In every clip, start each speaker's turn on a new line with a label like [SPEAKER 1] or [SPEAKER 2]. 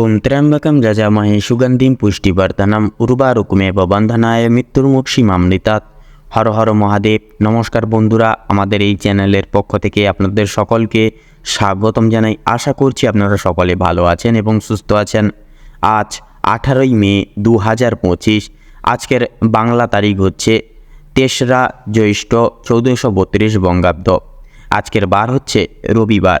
[SPEAKER 1] ওম ত্র্যম্বকম যজামহে সুগন্ধিম পুষ্টিবর্ধনম উর্বারুকুমেব বন্ধনায় মৃত্যুর্মুক্ষীমামৃতাৎ হর হর মহাদেব নমস্কার বন্ধুরা আমাদের এই চ্যানেলের পক্ষ থেকে আপনাদের সকলকে স্বাগতম জানাই। আশা করছি আপনারা সকলে ভালো আছেন এবং সুস্থ আছেন। আজ আঠারোই মে দু হাজার পঁচিশ, আজকের বাংলা তারিখ হচ্ছে তেসরা জ্যৈষ্ঠ চৌদ্দশো বত্রিশ বঙ্গাব্দ। আজকের বার হচ্ছে রবিবার।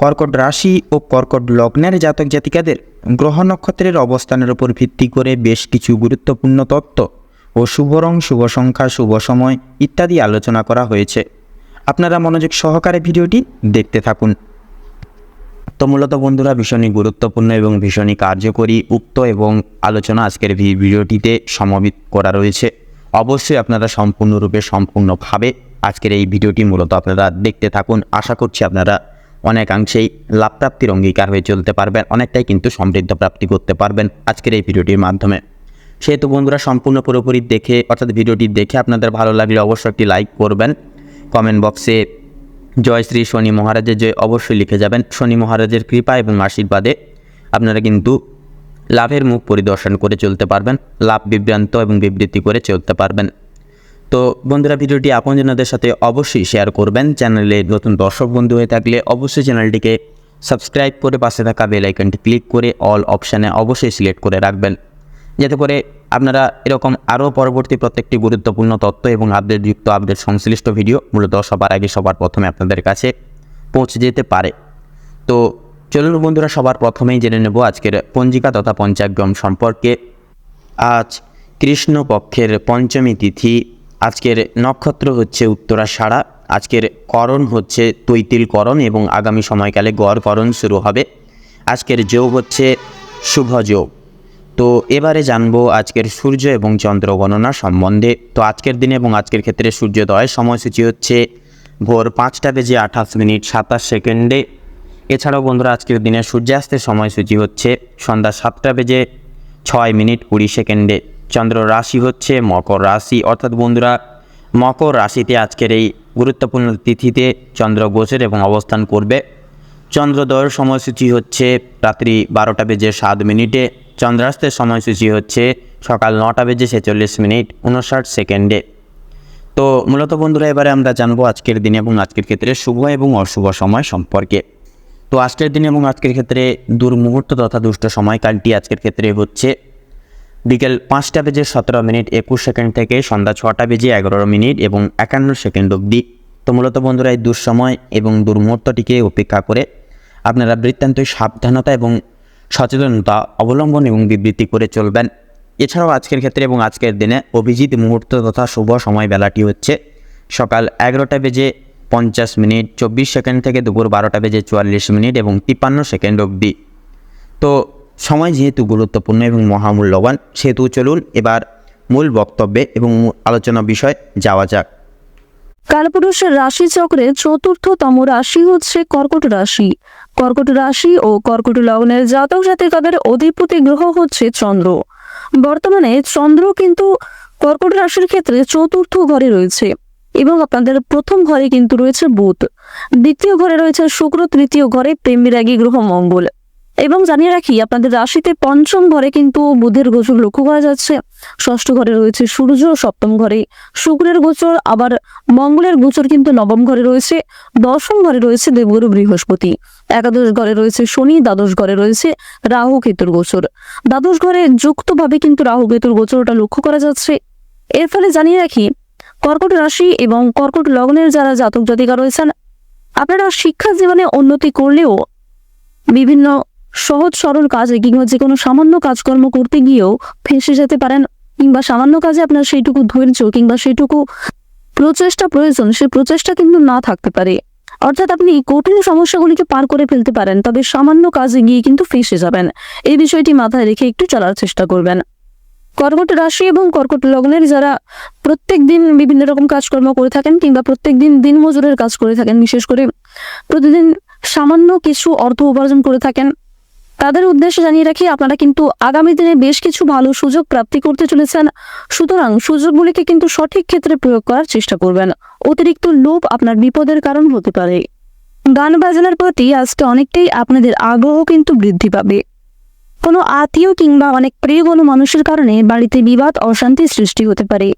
[SPEAKER 2] কর্কট রাশি ও কর্কট লগ্নের জাতক জাতিকাদের গ্রহ নক্ষত্রের অবস্থানের উপর ভিত্তি করে বেশ কিছু গুরুত্বপূর্ণ তত্ত্ব ও শুভ রং, শুভ সংখ্যা, শুভ সময় ইত্যাদি আলোচনা করা হয়েছে। আপনারা মনোযোগ সহকারে ভিডিওটি দেখতে থাকুন।
[SPEAKER 1] তো মূলত বন্ধুরা, ভীষণই গুরুত্বপূর্ণ এবং ভীষণই কার্যকরী, উক্ত এবং আলোচনা আজকের ভিডিওটিতে সমবিত করা রয়েছে। অবশ্যই আপনারা সম্পূর্ণরূপে সম্পূর্ণভাবে আজকের এই ভিডিওটি মূলত আপনারা দেখতে থাকুন। আশা করছি আপনারা অনেকাংশেই লাভপ্রাপ্তির অঙ্গীকার হয়ে চলতে পারবেন, অনেকটাই কিন্তু সমৃদ্ধ প্রাপ্তি করতে পারবেন আজকের এই ভিডিওটির মাধ্যমে। সেহেতু বন্ধুরা, সম্পূর্ণ পুরোপুরি দেখে, অর্থাৎ ভিডিওটি দেখে আপনাদের ভালো লাগলে অবশ্যই একটি লাইক করবেন। কমেন্ট বক্সে জয় শ্রী শনি মহারাজের জয় অবশ্যই লিখে যাবেন। শনি মহারাজের কৃপা এবং আশীর্বাদে আপনারা কিন্তু লাভের মুখ পরিদর্শন করে চলতে পারবেন, লাভ বিভ্রান্ত এবং বিবৃতি করে চলতে পারবেন। তো বন্ধুরা, ভিডিওটি আপনজনদের সাথে অবশ্যই শেয়ার করবেন। চ্যানেলে নতুন দর্শক বন্ধু হয়ে থাকলে অবশ্যই চ্যানেলটিকে সাবস্ক্রাইব করে পাশে থাকা বেল আইকনটি ক্লিক করে অল অপশানে অবশ্যই সিলেক্ট করে রাখবেন। যাতে করে আপনারা এরকম আরও পরবর্তী প্রত্যেকটি গুরুত্বপূর্ণ তথ্য এবং আপডেটযুক্ত আপডেট সংশ্লিষ্ট ভিডিও মূলত সবার আগে সবার প্রথমে আপনাদের কাছে পৌঁছে যেতে পারে। তো চলুন বন্ধুরা, সবার প্রথমেই জেনে নেব আজকের পঞ্জিকা তথা পঞ্চাগ্রম সম্পর্কে। আজ কৃষ্ণপক্ষের পঞ্চমী তিথি আজকের নক্ষত্র হচ্ছে উত্তরাষাঢ়া আজকের করণ হচ্ছে তৈতিল করণ এবং আগামী সময়কালে গড় করণ শুরু হবে। আজকের যোগ হচ্ছে শুভ যোগ। তো এবারে জানব আজকের সূর্য এবং চন্দ্র গণনা সম্বন্ধে। তো আজকের দিনে এবং আজকের ক্ষেত্রে সূর্যোদয় সময়সূচি হচ্ছে ভোর পাঁচটা বেজে আঠাশ মিনিট সাতাশ সেকেন্ডে। এছাড়াও বন্ধুরা, আজকের দিনে সূর্যাস্তের সময়সূচি হচ্ছে সন্ধ্যা সাতটা বেজে ছয় মিনিট কুড়ি সেকেন্ডে। চন্দ্র রাশি হচ্ছে মকর রাশি। অর্থাৎ বন্ধুরা, মকর রাশিতে আজকের এই গুরুত্বপূর্ণ তিথিতে চন্দ্র গোচর এবং অবস্থান করবে। চন্দ্রোদয়ের সময়সূচি হচ্ছে রাত্রি বারোটা বেজে সাত মিনিটে। চন্দ্রাস্তের সময়সূচি হচ্ছে সকাল নটা বেজে ছেচল্লিশ মিনিট, উনষাট সেকেন্ডে। তো মূলত বন্ধুরা, এবারে আমরা জানব আজকের দিনে এবং আজকের ক্ষেত্রে শুভ এবং অশুভ সময় সম্পর্কে। তো আজকের দিনে এবং আজকের ক্ষেত্রে দুর্মুহূর্ত তথা দুষ্ট সময়কালটি আজকের ক্ষেত্রে হচ্ছে বিকেল পাঁচটা বেজে সতেরো মিনিট একুশ সেকেন্ড থেকে সন্ধ্যা ছটা বেজে এগারো মিনিট এবং একান্ন সেকেন্ড অবধি। তো মূলত বন্ধুরা, এই দুঃসময় এবং দুর্মুহূর্তটিকে উপেক্ষা করে আপনারা বৃত্তান্তই সাবধানতা এবং সচেতনতা অবলম্বন এবং বিবৃতি করে চলবেন। এছাড়াও আজকের ক্ষেত্রে এবং আজকের দিনে অভিজিৎ মুহূর্ত তথা শুভ সময় বেলাটি হচ্ছে সকাল এগারোটা বেজে পঞ্চাশ মিনিট, চব্বিশ সেকেন্ড থেকে দুপুর বারোটা বেজে চুয়াল্লিশ মিনিট এবং তিপ্পান্ন সেকেন্ড অবধি। তো সময় যেহেতু গুরুত্বপূর্ণ এবং মহামূল্যবান, সেহেতু চলুন এবার মূল বক্তব্যে এবং আলোচনা বিষয় যাওয়া যাক।
[SPEAKER 3] কালপুরুষের রাশি চক্রে চতুর্থতম রাশি হচ্ছে কর্কট রাশি। কর্কট রাশি ও কর্কট লগ্নের জাতক জাতিকাদের অধিপতি গ্রহ হচ্ছে চন্দ্র। বর্তমানে চন্দ্র কিন্তু কর্কট রাশির ক্ষেত্রে চতুর্থ ঘরে রয়েছে এবং আপনাদের প্রথম ঘরে কিন্তু রয়েছে বুধ। দ্বিতীয় ঘরে রয়েছে শুক্র, তৃতীয় ঘরে প্রেমিরাগী গ্রহ মঙ্গল। এবং জানিয়ে রাখি, আপনাদের রাশিতে পঞ্চম ঘরে কিন্তু বুধের গোচর লক্ষ্য করা যাচ্ছে। ষষ্ঠ ঘরে রয়েছে সূর্য, সপ্তম ঘরে শুক্রের গোচর, আবার মঙ্গলের গোচর কিন্তু নবম ঘরে রয়েছে। দশম ঘরে রয়েছে দেবগুরু বৃহস্পতি। একাদশ ঘরে রয়েছে শনি, দ্বাদশ ঘরে রয়েছে রাহু কেতুর গোচর। দ্বাদশ ঘরে যুক্তভাবে কিন্তু রাহু কেতুর গোচরটা লক্ষ্য করা যাচ্ছে। এর ফলে জানিয়ে রাখি, কর্কট রাশি এবং কর্কট লগ্নের যারা জাতক জাতিকা রয়েছেন, আপনারা শিক্ষা জীবনে উন্নতি করলেও বিভিন্ন সহজ, সরল কাজে কিংবা যে কোনো সামান্য কাজকর্ম করতে গিয়েও ফেঁসে যেতে পারেন কিংবা সামান্য কাজে আপনার সেইটুকু ধৈর্য কিংবা সেইটুকু প্রচেষ্টা প্রয়োজন সেই প্রচেষ্টা কিন্তু না থাকতে পারে। অর্থাৎ আপনি কঠিন সমস্যাগুলিকে পার করে ফেলতে পারেন, তবে সামান্য কাজে গিয়ে কিন্তু ফেঁসে যাবেন। এই বিষয়টি মাথায় রেখে একটু চলার চেষ্টা করবেন। কর্কট রাশি এবং কর্কট লগ্নের যারা প্রত্যেক দিন বিভিন্ন রকম কাজকর্ম করে থাকেন কিংবা প্রত্যেক দিন দিন মজুরের কাজ করে থাকেন, বিশেষ করে প্রতিদিন সামান্য কিছু অর্থ উপার্জন করে থাকেন তাদের উদ্দেশ্যে জানিয়ে রাখি, আপনারা কিন্তু আগামী দিনে বেশ কিছু ভালো সুযোগ প্রাপ্তি করতে চলেছেন। সুতরাং সুযোগগুলিকে কিন্তু সঠিক ক্ষেত্রে প্রয়োগ করার চেষ্টা করবেন। অতিরিক্ত লোভ আপনার বিপদের কারণ হতে পারে। গান বাজনার প্রতি আজকে অনেকটাই আপনাদের আগ্রহ কিন্তু বৃদ্ধি পাবে। কোনো আত্মীয় কিংবা অনেক প্রিয় কোনো মানুষের কারণে বাড়িতে বিবাদ, অশান্তি সৃষ্টি হতে পারে।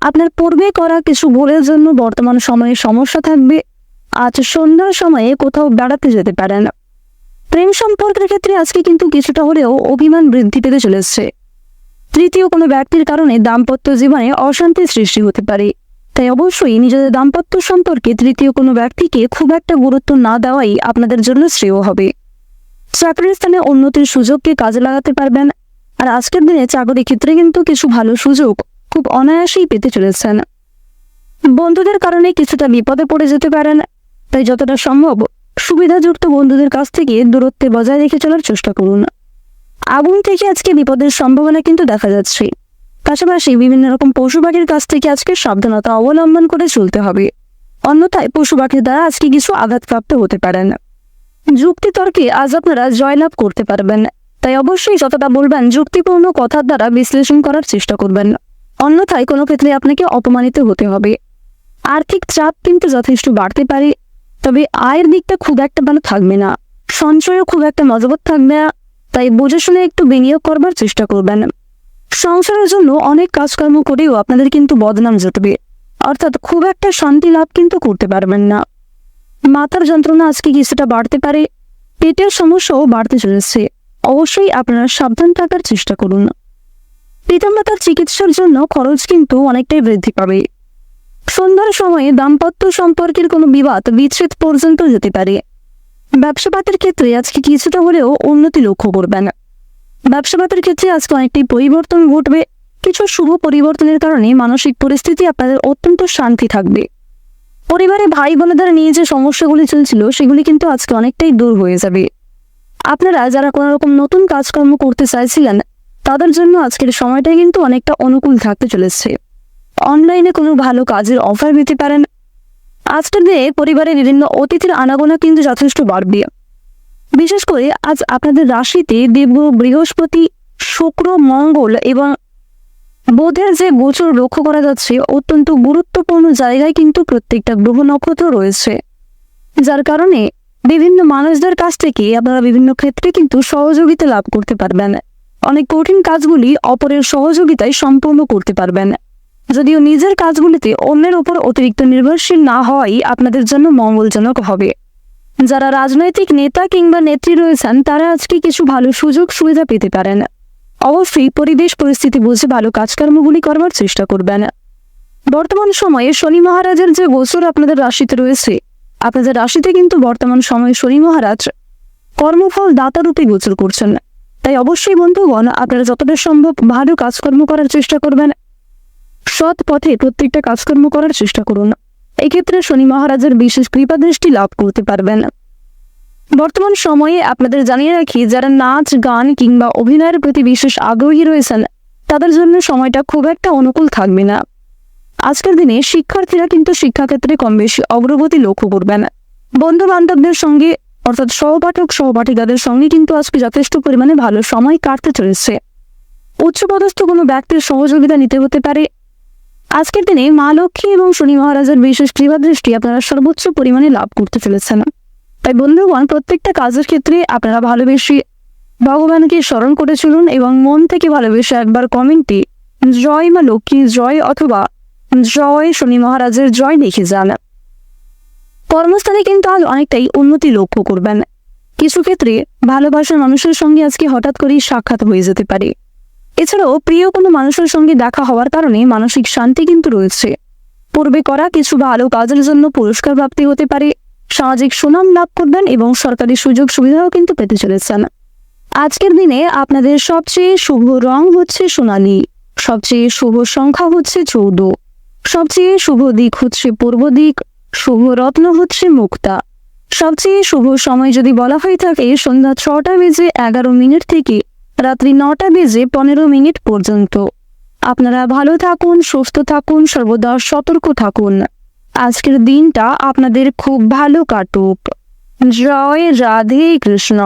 [SPEAKER 3] আপনার পূর্বে করা কিছু ভুলের জন্য বর্তমান সময়ে সমস্যা থাকবে। আজ সন্ধ্যার সময়ে কোথাও বেড়াতে যেতে পারেন। প্রেম সম্পর্কের ক্ষেত্রে আজকে কিন্তু কিছুটা হলেও অভিমান বৃদ্ধি পেতে চলেছে। তৃতীয় কোনো ব্যক্তির কারণে দাম্পত্য জীবনে অশান্তি সৃষ্টি হতে পারে। তাই অবশ্যই নিজেদের দাম্পত্য সম্পর্কে তৃতীয় কোনো ব্যক্তিকে খুব একটা গুরুত্ব না দেওয়াই আপনাদের জন্য শ্রেয় হবে। চাকরির স্থানে উন্নতির সুযোগকে কাজে লাগাতে পারবেন। আর আজকের দিনে চাকরি ক্ষেত্রে কিন্তু কিছু ভালো সুযোগ খুব অনায়াসেই পেতে চলেছেন। বন্ধুদের কারণে কিছুটা বিপদে পড়ে যেতে পারেন। তাই যতটা সম্ভব সুবিধাযুক্ত বন্ধুদের কাছ থেকে দূরত্বে বজায় রেখে চলার চেষ্টা করুন। আগুন থেকে আজকে বিপদের সম্ভাবনা কিন্তু দেখা যাচ্ছে। পাশাপাশি বিভিন্ন রকম পশু পাখির কাছ থেকে আজকে সাবধানতা অবলম্বন করে চলতে হবে। অন্যথায় পশু পাখির দ্বারা আজকে কিছু আঘাতপ্রাপ্ত হতে পারেন। যুক্তি তর্কে আজ আপনারা জয়লাভ করতে পারবেন। তাই অবশ্যই যতটা বলবেন যুক্তিপূর্ণ কথার দ্বারা বিশ্লেষণ করার চেষ্টা করবেন। অন্যথায় কোনো ক্ষেত্রে আপনাকে অপমানিত হতে হবে। আর্থিক চাপ কিন্তু যথেষ্ট বাড়তে পারে। তবে আয়ের দিকটা খুব একটা ভালো থাকবে না। সঞ্চয়ও খুব একটা মজবুত থাকবে না, তাই বুঝে শুনে একটু বিনিয়োগ করবার চেষ্টা করবেন। সংসারের জন্য অনেক কাজকর্ম করেও আপনাদের কিন্তু বদনাম জুটবে। অর্থাৎ খুব একটা শান্তি লাভ কিন্তু করতে পারবেন না। মাথার যন্ত্রণা আজকে কিছুটা বাড়তে পারে, পেটের সমস্যাও বাড়তে চলেছে। অবশ্যই আপনারা সাবধান থাকার চেষ্টা করুন। পিতামাতার চিকিৎসার জন্য খরচ কিন্তু অনেকটাই বৃদ্ধি পাবে। সন্ধ্যার সময়ে দাম্পত্য সম্পর্কের কোনো বিবাদ বিচ্ছেদ পর্যন্ত যেতে পারে। ব্যবসাপাতের ক্ষেত্রে আজকে কিছুটা হলেও উন্নতি লক্ষ্য করবেন। ব্যবসাপাতের ক্ষেত্রে আজকে অনেকটাই পরিবর্তন ঘটবে। কিছু শুভ পরিবর্তনের কারণে মানসিক পরিস্থিতি আপনাদের অত্যন্ত শান্তি থাকবে। পরিবারে ভাই বোনেদের নিয়ে যে সমস্যাগুলি চলছিল, সেগুলি কিন্তু আজকে অনেকটাই দূর হয়ে যাবে। আপনারা যারা কোনো রকম নতুন কাজকর্ম করতে চাইছিলেন, তাদের জন্য আজকের সময়টা কিন্তু অনেকটা অনুকূল থাকতে চলেছে। অনলাইনে কোনো ভালো কাজের অফার পেতে পারেন। আজকের দিনে পরিবারের বিভিন্ন অতিথির আনাগোনা কিন্তু যথেষ্ট বাড়বে। বিশেষ করে আজ আপনাদের রাশিতে দেব, বৃহস্পতি, শুক্র, মঙ্গল এবং বোধের যে গোচর লক্ষ্য করা যাচ্ছে, অত্যন্ত গুরুত্বপূর্ণ জায়গায় কিন্তু প্রত্যেকটা গ্রহ নক্ষত্র রয়েছে। যার কারণে বিভিন্ন মানুষদের কাছ থেকে আপনারা বিভিন্ন ক্ষেত্রে কিন্তু সহযোগিতা লাভ করতে পারবেন। অনেক কঠিন কাজগুলি অপরের সহযোগিতায় সম্পূর্ণ করতে পারবেন। যদিও নিজের কাজগুলিতে অন্যের উপর অতিরিক্ত নির্ভরশীল না হওয়াই আপনাদের জন্য মঙ্গলজনক হবে। যারা রাজনৈতিক নেতা কিংবা নেত্রী রয়েছেন, তারা আজকে কিছু ভালো সুযোগ সুবিধা পেতে পারেন। অবশ্যই পরিবেশ পরিস্থিতি বুঝে ভালো কাজকর্মগুলি করবার চেষ্টা করবেন। বর্তমান সময়ে শনি মহারাজের যে গোচর আপনাদের রাশিতে রয়েছে, আপনাদের রাশিতে কিন্তু বর্তমান সময়ে শনি মহারাজ কর্মফল দাতারূপে গোচর করছেন। তাই অবশ্যই বন্ধুগণ, আপনারা যতটা সম্ভব ভালো কাজকর্ম করার চেষ্টা করবেন। সৎ পথে প্রত্যেকটা কাজকর্ম করার চেষ্টা করুন। এক্ষেত্রে শনি মহারাজের বিশেষ কৃপা দৃষ্টি লাভ করতে পারবেন। বর্তমান সময়ে আপনাদের জানিয়ে রাখি, যারা নাচ, গান কিংবা অভিনয়ের প্রতি বিশেষ আগ্রহী রয়েছেন, তাদের জন্য সময়টা খুব একটা অনুকূল থাকবে না। আজকের দিনে শিক্ষার্থীরা কিন্তু শিক্ষাক্ষেত্রে কম বেশি অগ্রগতি লক্ষ্য করবেন। বন্ধু বান্ধবদের সঙ্গে, অর্থাৎ সহপাঠক সহপাঠিকাদের সঙ্গে কিন্তু আজকে যথেষ্ট পরিমাণে ভালো সময় কাটতে চলেছে। উচ্চপদস্থ কোনো ব্যক্তির সহযোগিতা নিতে হতে পারে আজকের দিনে মা লক্ষ্মী এবং শনি মহারাজের বিশেষ কৃপা দৃষ্টি আপনারা সর্বোচ্চ পরিমাণে লাভ করতে চলেছেন তাই বন্ধুগণ, প্রত্যেকটা কাজের ক্ষেত্রে আপনারা ভালোবেসে ভগবানকে স্মরণ করে চলুন এবং মন থেকে ভালোবেসে একবার কমেন্টে জয় মা লক্ষ্মী, জয় অথবা জয় শনি মহারাজের জয় লিখে যান। কর্মস্থানে কিন্তু আজ অনেকটাই উন্নতি লক্ষ্য করবেন। কিছু ক্ষেত্রে ভালোবাসার মানুষের সঙ্গে আজকে হঠাৎ করেই সাক্ষাৎ হয়ে যেতে পারে। এছাড়াও প্রিয় কোনো মানুষের সঙ্গে দেখা হওয়ার কারণে মানসিক শান্তি কিন্তু রয়েছে। পূর্বে করা কিছু ভালো কাজের জন্য পুরস্কার প্রাপ্তি হতে পারে। সামাজিক সুনাম লাভ করবেন এবং সরকারি সুযোগ সুবিধাও কিন্তু পেতে চলেছেন। আজকের দিনে আপনাদের সবচেয়ে শুভ রং হচ্ছে সোনালি, সবচেয়ে শুভ সংখ্যা হচ্ছে চৌদ্দ, সবচেয়ে শুভ দিক হচ্ছে পূর্ব দিক, শুভ রত্ন হচ্ছে মুক্তা। সবচেয়ে শুভ সময় যদি বলা হয়ে থাকে সন্ধ্যা ছটা বেজে এগারো মিনিট থেকে রাত্রি নটা বেজে পনেরো মিনিট পর্যন্ত। আপনারা ভালো থাকুন, সুস্থ থাকুন, সর্বদা সতর্ক থাকুন। আজকের দিনটা আপনাদের খুব ভালো কাটুক। জয় রাধে কৃষ্ণ।